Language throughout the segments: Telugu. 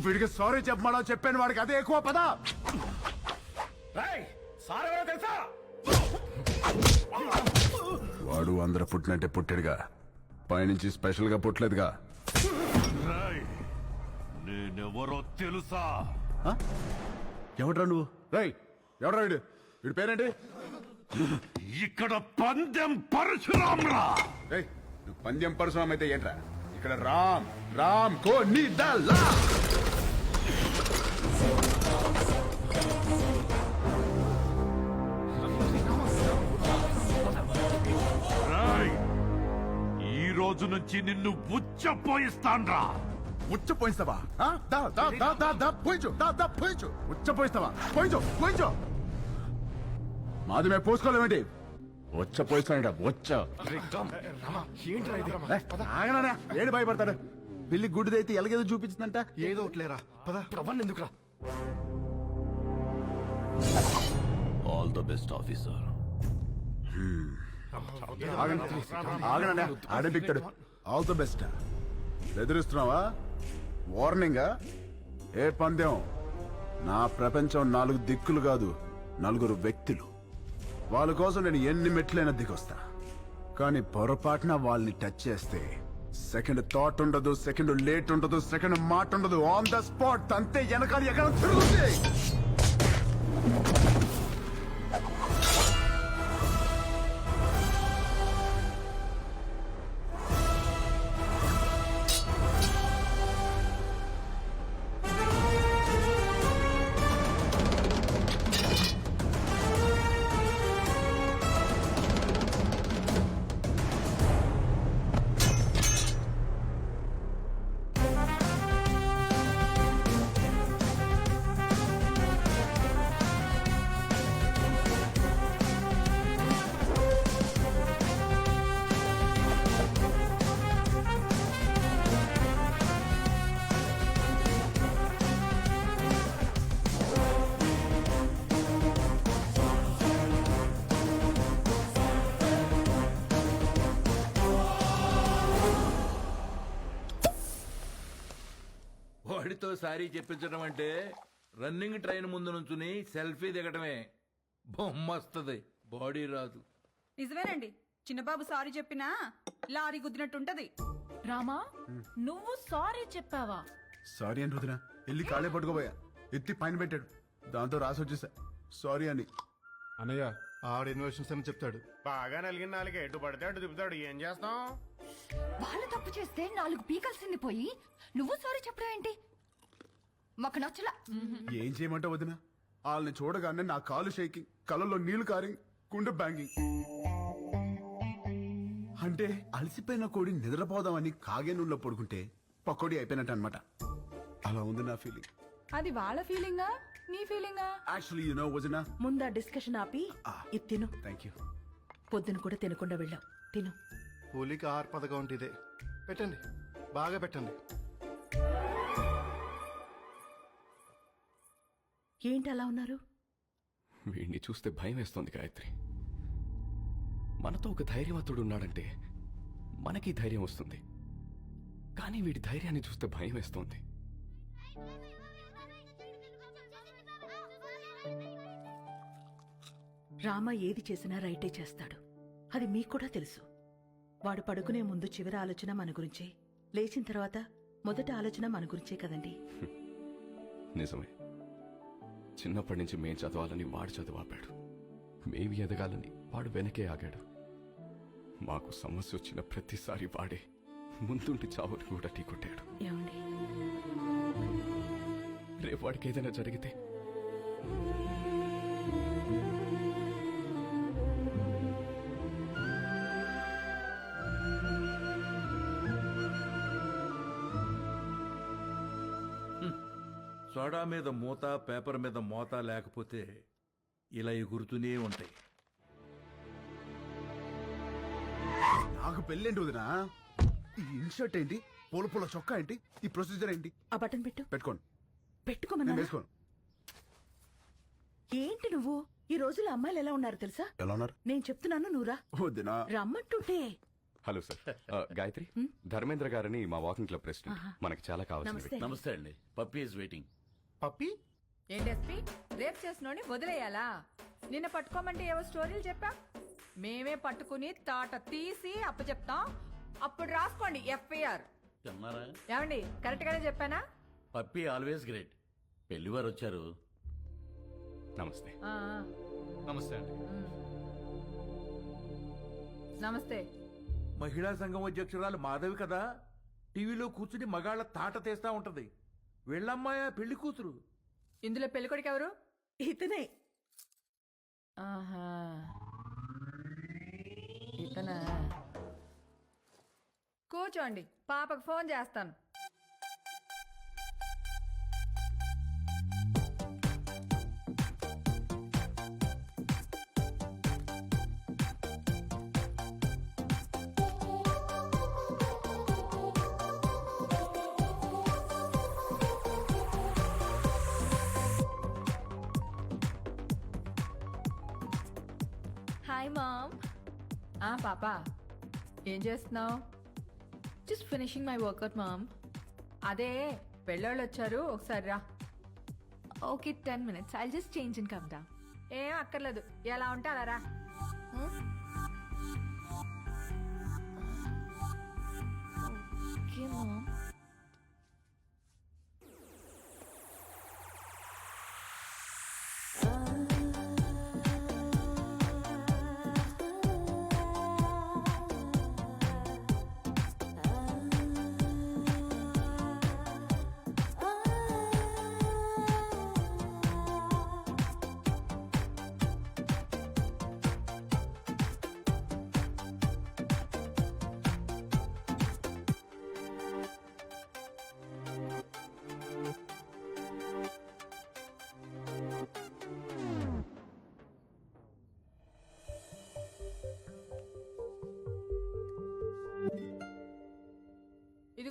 నువ్వు వీడికి సారీ చెప్పమన్నా చెప్పాను వాడికి అదే ఎక్కువ పదా. తెలుసా? వాడు అందరు పుట్టినట్టే పుట్టాడుగా. పైనుంచి స్పెషల్గా పుట్టలేదుగా. రాయ్ నేనెవరో తెలుసా? ఎవడ్రా నువ్వు? రై ఎవడ్రా వీడు? వీడి పేరేంటి? ఇక్కడ పందెం పరశురామ్రా. రేయ్ నువ్వు పందెం పరశురామ్ అయితే ఏంట్రా? ఇక్కడ రామ్ రామ్ కో నీ లా. నుంచి నిన్ను ఉచ్చపోయిస్తాన్రా. ఉచ్చ పోయిస్తావా ఆ? దా దా దా దా దా పోయించు. దా దా పోయించు. ఉచ్చ పోయిస్తావా పోయించు పోయించు. మాది మేము పోసుకోలేమేంటి వచ్చ పోయిస్తానంట వచ్చ ఆగనా ఏడు భయపడతాడు. పిల్లి గుడ్డిదైతే ఎలాగేదో చూపించిందంట. ఏదో ఒకట్లేరా? పద. ప్రవన్ ఎందుకురా? ఆల్ ద బెస్ట్ ఆఫీసర్ ఆగనా ఆడే పిక్తాడు ఆల్ ద బెస్ట్ బెదిరిస్తున్నావా? వార్నింగా ఏ పందెం? నా ప్రపంచం నాలుగు దిక్కులు కాదు నలుగురు వ్యక్తులు. వాళ్ళ కోసం నేను ఎన్ని మెట్లైనా దిగొస్తా. కానీ పొరపాటున వాళ్ళని టచ్ చేస్తే సెకండ్ థాట్ ఉండదు సెకండ్ లేట్ ఉండదు సెకండ్ మాట ఉండదు. ఆన్ ద స్పాట్ అంతే వెనకాల ఎక్కడ తిరుగుతుంది వాడితో సారీ చెప్పించడం అంటే రన్నింగ్ ట్రైన్ ముందు నుంచుని సెల్ఫీ దిగటమే. బొమ్మస్తుంది. బాడీ రాదు. నిజమేనండి. చిన్నబాబు సారీ చెప్పినా లారీ గుద్దినట్టుంటది. రామా నువ్వు సారీ చెప్పావా? సారీ అని రుదిన వెళ్ళి కాళ్ళే పట్టుకోబోయా. ఎత్తి పైన పెట్టాడు. దాంతో రాసి వచ్చేసా. సారీ అని. అన్నయ్య ఆవిడ ఇన్వెషన్స్ అని చెప్తాడు. బాగా నలిగిన నాలుగు ఎటు పడితే అటు తిప్పుతాడు. ఏం చేస్తాం? వాళ్ళు తప్పు చేస్తే నాలుగు పీకల్సింది పోయి నువ్వు సారీ చెప్పడం ఏంటి? మాకు నచ్చలా. ఏం చేయమంటావు వదిన? వాళ్ళని చూడగానే నా కాలు షేకింగ్ కళ్ళలో నీళ్ళు కారింగ్ గుండె బ్యాంగింగ్. అంటే అలసిపోయిన కోడి నిద్రపోదామని కాగే నూనెలో పడుకుంటే పకోడీ అయిపోయినట్టు అనమాట అలా ఉంది నా ఫీలింగ్ అది వాళ్ళ ఫీలింగా నీ ఫీలింగా యాక్చువల్లీ యు నో వదిన. ముందా డిస్కషన్ ఆపి ఇది తిను. థ్యాంక్ యూ పొద్దున కూడా తినకుండా వెళ్ళావు. తిను. పథకం అంటే ఇదే. పెట్టండి. బాగా పెట్టండి. ఏంటి అలా ఉన్నారు? వీడిని చూస్తే భయం వేస్తోంది గాయత్రి. మనతో ఒక ధైర్యవంతుడు ఉన్నాడంటే మనకి ధైర్యం వస్తుంది. కానీ వీడి ధైర్యాన్ని చూస్తే భయం వేస్తోంది. రామ ఏది చేసినా రైటే చేస్తాడు. అది మీకు కూడా తెలుసు. వాడు పడుకునే ముందు చివరి ఆలోచన మన గురించే. లేచిన తర్వాత మొదటి ఆలోచన మన గురించే కదండి. నిజమే. చిన్నప్పటి నుంచి మేం చదవాలని వాడు చదువాపాడు. మేమి ఎదగాలని వాడు వెనకే ఆగాడు. మాకు సమస్య వచ్చిన ప్రతిసారి వాడే ముందుండి చావుని కూడా ఢీకొట్టాడు ఏమండి? రేపు వాడికి ఏదైనా జరిగితే సోడా మీద మూత పేపర్ మీద మోత లేకపోతే ఇలా ఎగురుతూనే ఉంటాయి. నాకు పెళ్ళేంటి వదిన? ఈ ఇన్షర్ట్ ఏంటి? పూల పూల చొక్కా ఏంటి? ఈ ప్రొసీజర్ ఏంటి? ఆ బటన్ పెట్టు. పెట్టుకోండి నేను పెట్టుకోమన్నా వేసుకోను. ఏంటి నువ్వు? ఈ రోజుల్లో అమ్మాయిలు ఎలా ఉన్నారు తెలుసా? ఎలా ఉన్నారు? నేను చెప్తున్నాను నువ్వురా వదినా. రమ్మంటుంటే. Hello sir. ఆ, గాయత్రి? ధర్మేంద్ర గారని మా వాకింగ్ క్లబ్ ప్రెసిడెంట్. మనకి చాలా కావాల్సిన నమస్తే. నమస్తే అండి. Pappi is waiting. పప్పి? ఏంటెస్పి రేప్ చేసినోని వదిలేయాలా? నిన్న పట్టుకోమంటే ఏవో స్టోరీలు చెప్పా? మేమే పట్టుకుని తాట తీసి అప్పచెప్తాం. అప్పుడు రాసుకోండి ఎఫ్ఐఆర్. అన్నారా ఏమండి కరెక్ట్ గానే చెప్పానా? పప్పి ఆల్వేస్ గ్రేట్. పెళ్ళివారు వచ్చారు. నమస్తే. ఆ, ఆ. నమస్తే అండి. ఉమ్. నమస్తే. మహిళా సంఘం అధ్యక్షురాలు మాధవి కదా? టీవీలో కూర్చుని మగాళ్ళ తాట తీస్తా ఉంటది. వీళ్ళమ్మాయ పెళ్ళి కూతురు. ఇందులో పెళ్ళికొడుకు ఎవరు? ఇతనే. ఆహా. ఇతనా? కూర్చోండి పాపకు ఫోన్ చేస్తాను. ఆ పాప. ఏం చేస్తున్నావు? Just finishing my workout mom అదే పెళ్ళోళ్ళు వచ్చారు ఒకసారి రా. Okay ten minutes I just change in come down ఏం అక్కర్లేదు. ఎలా ఉంటే అలా రా. ఓకే మామ్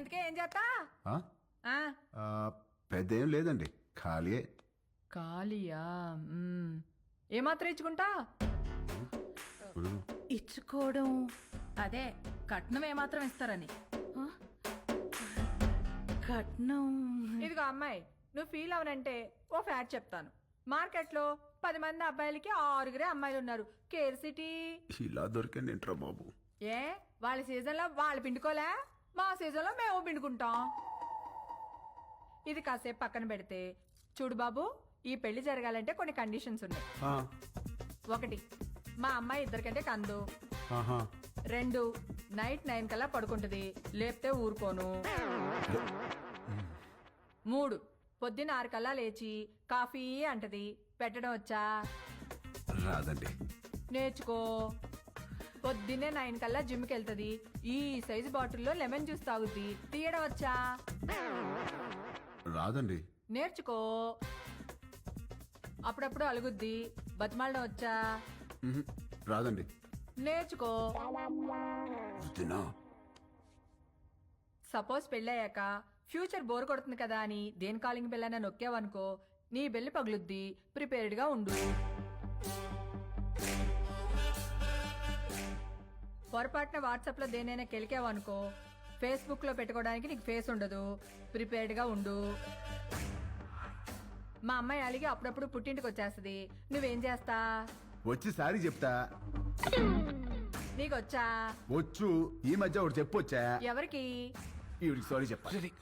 ఇంతకే ఏం చేస్తా? ఆ? ఆ, ఆ, పెద్ద ఏం లేదండి. ఖాళీయే. ఖాళీయా? మ్మ్. ఏమాత్రం ఇచ్చుకుంటా? ఇచ్చుకోవడం. అదే కట్నం ఏమాత్రం ఇస్తారని? కట్నం. ఇదిగో అమ్మాయి నువ్వు ఫీల్ అవనంటే ఓ ఫ్యాక్ట్ చెప్తాను. మార్కెట్లో పది మంది అబ్బాయిలకి ఆరుగురే అమ్మాయిలు ఉన్నారు కేర్ సిటీ. ఇలా దొరికండి ఏంట్రా బాబు? ఏ వాళ్ళ సీజన్లో వాళ్ళు పిండుకోలే? మా సీజన్లో మేము పిండుకుంటాం. ఇది కాసేపు పక్కన పెడితే చూడు బాబు ఈ పెళ్ళి జరగాలంటే కొన్ని కండిషన్స్ ఉన్నాయి. ఆ, ఒకటి మా అమ్మాయి ఇద్దరికంటే కందు. రెండు నైట్ నైన్ కల్లా పడుకుంటుంది లేపితే ఊరుకోను. మూడు పొద్దున్న ఆరు కల్లా లేచి కాఫీ అంటది పెట్టడం వచ్చా? రాదండి. నేర్చుకో. పొద్దున్నే నైన్ కల్లా జిమ్కి వెళ్తుంది. ఈ సైజు బాటిల్లో లెమన్ జ్యూస్ తాగుద్ది. తీయడం వచ్చా రాదండి. నేర్చుకో. అప్పుడప్పుడు అలుగుద్ది. బతిమాలడం వచ్చా. రాదండి. నేర్చుకో. సపోజ్ పెళ్ళయ్యాక ఫ్యూచర్ బోర్ కొడుతుంది కదా అని దేని కాలింగ్ బెల్ అయినా నొక్కావనుకో నీ బెల్లి పగులుద్ది. ప్రిపేర్డ్గా ఉండు. పొరపాటున వాట్సాప్లో దేనైనా కెలికావనుకో ఫేస్బుక్లో పెట్టుకోవడానికి నీకు ఫేస్ ఉండదు. ప్రిపేర్డ్గా ఉండు. మా అమ్మాయి అలిగి అప్పుడప్పుడు పుట్టింటికి వచ్చేస్తుంది. నువ్వేం చేస్తా? వచ్చి సారీ చెప్తా. నీకొచ్చా? వచ్చు. ఈ మధ్య ఒకటి చెప్పొచ్చా? ఎవరికి? ఈవిడికి సారీ చెప్పాలి